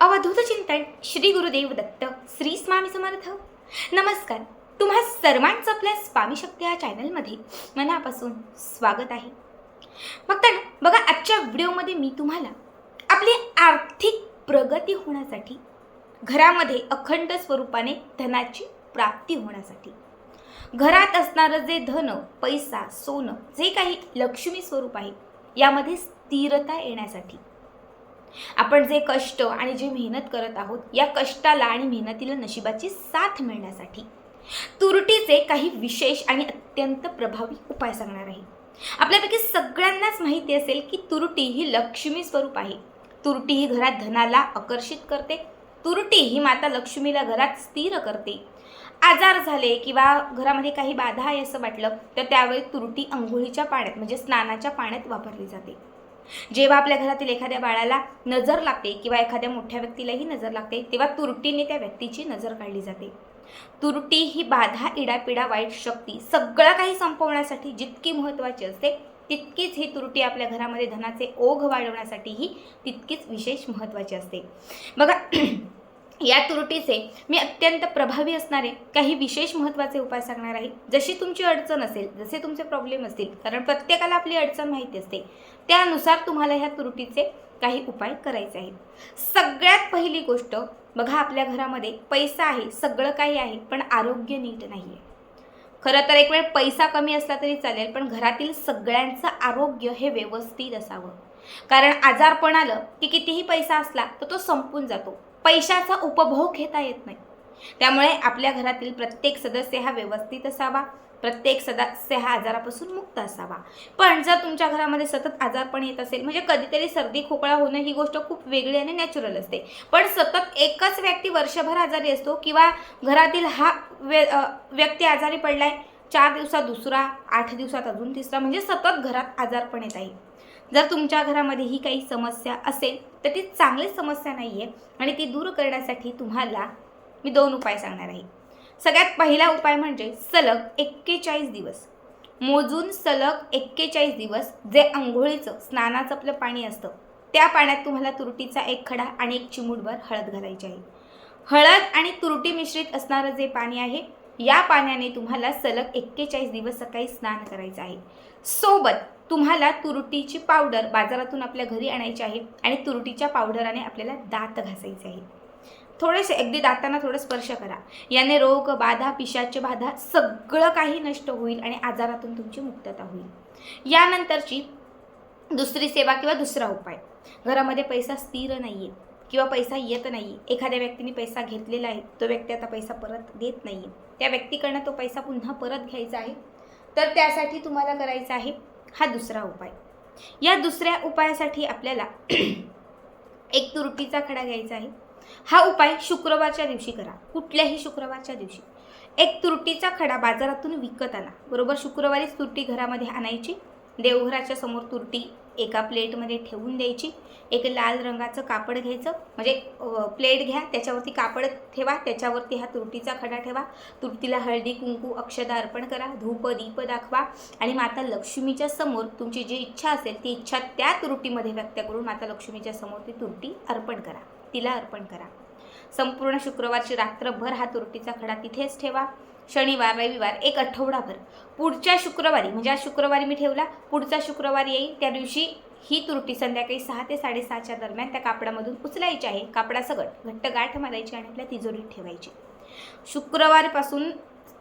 अवधूत चिंतन श्री गुरुदेव दत्त श्री स्वामी समर्थ. नमस्कार. तुम्हा सर्वांचं आपल्या स्वामी शक्ती या चॅनलमध्ये मनापासून स्वागत आहे. फक्त बघा आजच्या व्हिडिओमध्ये मी तुम्हाला आपली आर्थिक प्रगती होण्यासाठी घरामध्ये अखंड स्वरूपाने धनाची प्राप्ती होण्यासाठी घरात असणारं जे धन पैसा सोनं जे काही लक्ष्मी स्वरूप आहे यामध्ये स्थिरता येण्यासाठी आपण जे कष्ट आणि जे मेहनत करत आहोत या कष्टाला आणि मेहनतीला नशिबाची साथ मिळण्यासाठी. तुरटीचे काही विशेष आणि अत्यंत प्रभावी उपाय सांगणार आहे. आपल्यापैकी सगळ्यांनाच माहिती असेल की तुरटी ही लक्ष्मी स्वरूप आहे. तुरटी ही घरात धनाला आकर्षित करते. तुरटी ही माता लक्ष्मीला घरात स्थिर करते. आजार झाले किंवा घरामध्ये काही बाधा आहे असं वाटलं तर त्यावेळी तुरटी अंघोळीच्या पाण्यात म्हणजे स्नानाच्या पाण्यात वापरली जाते. जेव्हा आपल्या घरातील एखाद्या बाळाला नजर लागते किंवा एखाद्या मोठ्या व्यक्तीलाही नजर लागते तेव्हा तुरटीने त्या व्यक्तीची नजर काढली जाते. तुरटी ही बाधा इडापिडा वाईट शक्ती सगळं काही संपवण्यासाठी जितकी महत्त्वाची असते तितकीच ही तुरटी आपल्या घरामध्ये धनाचे ओघ वाढवण्यासाठीही तितकीच विशेष महत्त्वाची असते. बघा या त्रुटीचे मी अत्यंत प्रभावी असणारे काही विशेष महत्त्वाचे उपाय सांगणार आहे. जशी तुमची अडचण असेल जसे तुमचे प्रॉब्लेम असतील कारण प्रत्येकाला आपली अडचण माहिती असते त्यानुसार तुम्हाला ह्या त्रुटीचे काही उपाय करायचे आहेत. सगळ्यात पहिली गोष्ट बघा आपल्या घरामध्ये पैसा आहे सगळं काही आहे पण आरोग्य नीट नाही आहे खरं तर एक वेळ पैसा कमी असला तरी चालेल पण घरातील सगळ्यांचं आरोग्य हे व्यवस्थित असावं. कारण आजारपण आलं की कितीही पैसा असला तर तो संपून जातो. पैशाचा उपभोग घेता येत नाही. त्यामुळे आपल्या घरातील प्रत्येक सदस्य हा व्यवस्थित असावा प्रत्येक सदस्य हा आजारापासून मुक्त असावा. पण जर तुमच्या घरामध्ये सतत आजारपण येत असेल म्हणजे कधीतरी सर्दी खोकळा होणं ही गोष्ट खूप वेगळी आणि नॅचरल असते. पण सतत एकच व्यक्ती वर्षभर आजारी असतो किंवा घरातील हा व्य व्यक्ती आजारी पडलाय चार दिवसात दुसरा आठ दिवसात अजून तिसरा म्हणजे सतत घरात आजारपण येत आहे. जर तुमच्या घरामध्ये ही काही समस्या असेल तर ती चांगली समस्या नाही आहे आणि ती दूर करण्यासाठी तुम्हाला मी दोन उपाय सांगणार आहे. सगळ्यात पहिला उपाय म्हणजे सलग एक्केचाळीस दिवस. मोजून सलग एक्केचाळीस दिवस जे आंघोळीचं स्नानाचं आपलं पाणी असतं त्या पाण्यात तुम्हाला तुरटीचा एक खडा आणि एक चिमूटभर हळद घालायची आहे. हळद आणि तुरटी मिश्रित असणारं जे पाणी आहे या पाण्याने तुम्हाला सलग एक्केचाळीस दिवस सकाळी स्नान करायचं आहे. सोबत तुम्हाला तुरटीची पावडर बाजारातून आपल्या घरी आणायची आहे आणि तुरटीच्या पावडराने आपल्याला दात घासायचे आहे थोडेसे अगदी दातांना थोडं स्पर्श करा. याने रोग बाधा पिशाचे बाधा सगळं काही नष्ट होईल आणि आजारातून तुमची मुक्तता होईल. यानंतरची दुसरी सेवा किंवा दुसरा उपाय. घरामध्ये पैसा स्थिर नाही आहे किंवा पैसा येत नाही एखाद्या व्यक्तीने पैसा घेतलेला आहे तो व्यक्ती आता पैसा परत देत नाही आहे त्या व्यक्तीकडनं तो पैसा पुन्हा परत घ्यायचा आहे. तर त्यासाठी तुम्हाला करायचं आहे हा दुसरा उपाय. या दुसऱ्या उपायासाठी आपल्याला एक तुरटीचा खडा घ्यायचा आहे. हा उपाय शुक्रवारच्या दिवशी करा. कुठल्याही शुक्रवारच्या दिवशी. एक तुरटीचा खडा बाजारातून विकत आणा. बरोबर? शुक्रवारीच तुरटी घरामध्ये आणायची. देवघराच्या समोर तुरटी एका प्लेटमध्ये ठेवून द्यायची. एक लाल रंगाचं कापड घ्यायचं. म्हणजे प्लेट घ्या त्याच्यावरती कापड ठेवा त्याच्यावरती हा तुरटीचा खडा ठेवा. तुरटीला हळदी कुंकू अक्षदा अर्पण करा धूप दीप दाखवा. आणि माता लक्ष्मीच्या समोर तुमची जी इच्छा असेल ती इच्छा त्या तुरटीमध्ये व्यक्त करून माता लक्ष्मीच्या समोर ती तुरटी अर्पण करा. तिला अर्पण करा. संपूर्ण शुक्रवारची रात्रभर हा तुरटीचा खडा तिथेच ठेवा. शनिवार रविवार एक आठवडाभर. पुढच्या शुक्रवारी म्हणजे आज शुक्रवारी मी ठेवला पुढचा शुक्रवारी येईल त्या दिवशी ही तुरटी संध्याकाळी सहा ते साडेसहाच्या दरम्यान त्या कापडामधून उचलायची आहे. कापडासकट घट्ट गाठ मारायची आणि आपल्या तिजोरीत ठेवायची. शुक्रवारपासून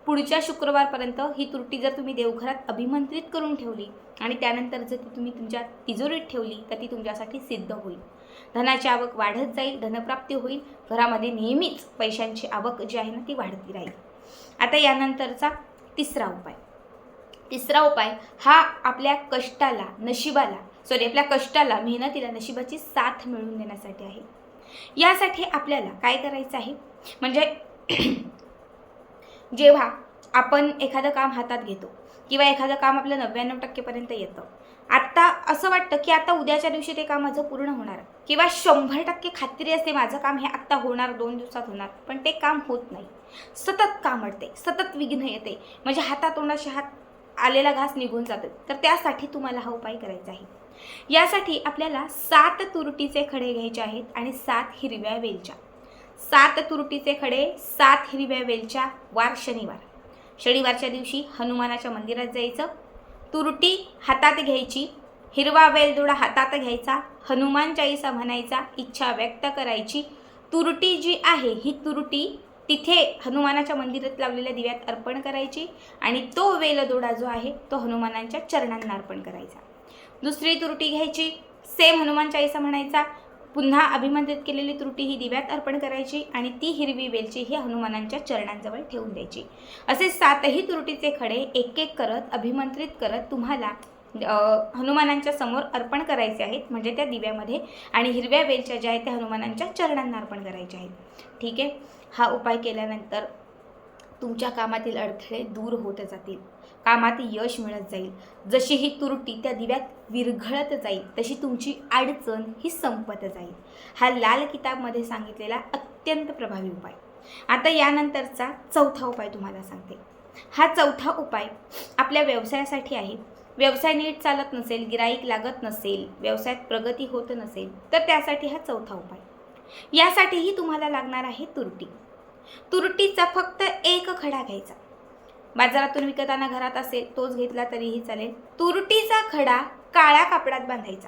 पुढच्या शुक्रवारपर्यंत ही तुरटी जर तुम्ही देवघरात अभिमंत्रित करून ठेवली आणि त्यानंतर जर ती तुम्ही तुमच्या तिजोरीत ठेवली तर ती तुमच्यासाठी सिद्ध होईल. धनाची आवक वाढत जाईल धनप्राप्ती होईल. घरामध्ये नेहमीच पैशांची आवक जी आहे ना ती वाढती राहील. आता यानंतरचा तिसरा उपाय. तिसरा उपाय हा आपल्या कष्टाला नशिबाला सॉरी आपल्या कष्टाला मेहनतीला नशिबाची साथ मिळवून देण्यासाठी आहे. यासाठी आपल्याला काय करायचं आहे? म्हणजे जेव्हा आपण एखादं काम हातात घेतो किंवा एखादं काम आपलं नव्याण्णव टक्केपर्यंत येतं आत्ता असं वाटतं की आता उद्याच्या दिवशी ते काम माझं पूर्ण होणार. किंवा शंभर टक्के खात्री असते माझं काम हे आत्ता होणार दोन दिवसात होणार. पण ते काम होत नाही. सतत काम अडते सतत विघ्न येते. म्हणजे हातातोंडाशी हात आलेला घास निघून जातो. तर त्यासाठी तुम्हाला हा उपाय करायचा आहे. यासाठी आपल्याला सात तुरटीचे खडे घ्यायचे आहेत आणि सात हिरव्या वेलच्या. सात तुरटीचे खडे सात हिरव्या वेलच्या वार शनिवार. शनिवारच्या दिवशी हनुमानाच्या मंदिरात जायचं तुरटी हातात घ्यायची हिरवा वेलदोडा हातात घ्यायचा हनुमान चाळीसा म्हणायचा इच्छा व्यक्त करायची. तुरटी जी आहे ही तुरटी तिथे हनुमानाच्या मंदिरात लावलेल्या दिव्यात अर्पण करायची आणि तो वेलदोडा जो आहे तो हनुमानांच्या चरणांना अर्पण करायचा. दुसरी तुरटी घ्यायची सेम हनुमान चाळीसा म्हणायचा पुन्हा अभिमंत्रित केलेली त्रुटी ही दिव्यात अर्पण करायची आणि ती हिरवी वेलची ही हनुमानांच्या चरणांजवळ ठेवून द्यायची. असे सातही त्रुटीचे खडे एक एक करत अभिमंत्रित करत तुम्हाला हनुमानांच्या समोर अर्पण करायचे आहेत म्हणजे त्या दिव्यामध्ये आणि हिरव्या वेलच्या ज्या आहेत त्या हनुमानांच्या चरणांना अर्पण करायच्या आहेत. ठीक आहे? हा उपाय केल्यानंतर तुमच्या कामातील अडथळे दूर होत जातील. कामात यश मिळत जाईल. जशी ही तुरटी त्या दिव्यात विरघळत जाईल. तशी तुमची अडचण ही संपत जाईल. हा लाल किताबमध्ये सांगितलेला अत्यंत प्रभावी उपाय. आता यानंतरचा चौथा उपाय तुम्हाला सांगते. हा चौथा उपाय आपल्या व्यवसायासाठी आहे. व्यवसाय नीट चालत नसेल गिराईक लागत नसेल व्यवसायात प्रगती होत नसेल तर त्यासाठी हा चौथा उपाय. यासाठीही तुम्हाला लागणार आहे तुरटी. तुरटीचा फक्त एक खडा घ्यायचा. बाजारातून विकताना घरात असेल तोच घेतला तरीही चालेल. तुरटीचा खडा काळ्या कापडात बांधायचा.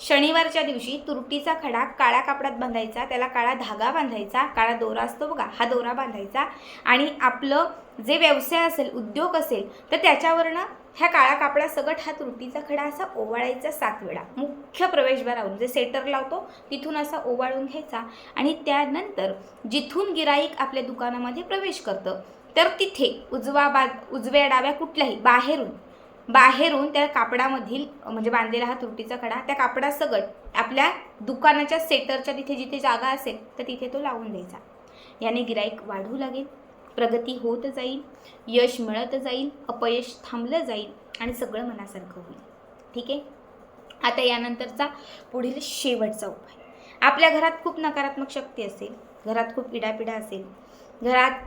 शनिवारच्या दिवशी तुरटीचा खडा काळ्या कापडात बांधायचा त्याला काळा धागा बांधायचा काळा दोरा असतो बघा हा दोरा बांधायचा आणि आपलं जे व्यवसाय असेल उद्योग असेल तर त्याच्यावरनं ह्या काळ्या कापडासकट हा तुरटीचा खडा असा ओवाळायचा सात वेळा. मुख्य प्रवेशद्वारावरून जे सेटर लावतो तिथून असा ओवाळून घ्यायचा आणि त्यानंतर जिथून गिराईक आपल्या दुकानामध्ये प्रवेश करतं तर तिथे उजवा बा उजव्या डाव्या कुठल्याही बाहेरून बाहेरून त्या कापडामधील म्हणजे बांधलेला हा तुरटीचा खडा त्या कापडासकट आपल्या दुकानाच्या सेटरच्या तिथे जिथे जागा असेल तर तिथे तो लावून द्यायचा. याने गिराईक वाढू लागेल प्रगती होत जाईल यश मिळत जाईल अपयश थांबलं जाईल आणि सगळं मनासारखं होईल. ठीक आहे? आता यानंतरचा पुढील शेवटचा उपाय. आपल्या घरात खूप नकारात्मक शक्ती असेल घरात खूप इडापिडा असेल घरात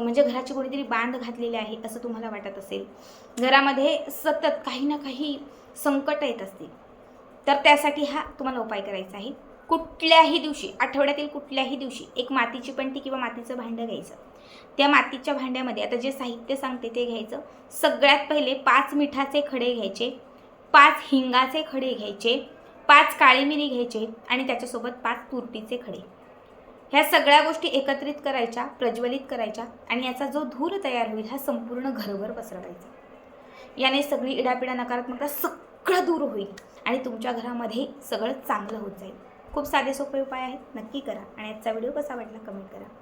म्हणजे घराची कोणीतरी बांध घातलेली आहे असं तुम्हाला वाटत असेल. घरामध्ये सतत काही ना काही संकट येत असतील. तर त्यासाठी हा तुम्हाला उपाय करायचा आहे. कुठल्याही दिवशी आठवड्यातील कुठल्याही दिवशी एक मातीची पंटी किंवा मातीचं भांडं घ्यायचं. त्या मातीच्या भांड्यामध्ये आता जे साहित्य सांगते ते घ्यायचं. सगळ्यात पहिले पाच मिठाचे खडे घ्यायचे पाच हिंगाचे खडे घ्यायचे पाच काळी मिरी घ्यायचे आणि त्याच्यासोबत पाच तुरटीचे खडे. ह्या सगळ्या गोष्टी एकत्रित करायच्या प्रज्वलित करायच्या आणि याचा जो धूर तयार होईल हा संपूर्ण घरभर पसरवायचा. याने सगळी इडापिडा नकारात्मकता सगळं दूर होईल आणि तुमच्या घरामध्ये सगळं चांगलं होत जाईल. खूप साधे सोपे उपाय आहेत नक्की करा आणि आजचा व्हिडिओ कसा वाटला कमेंट करा.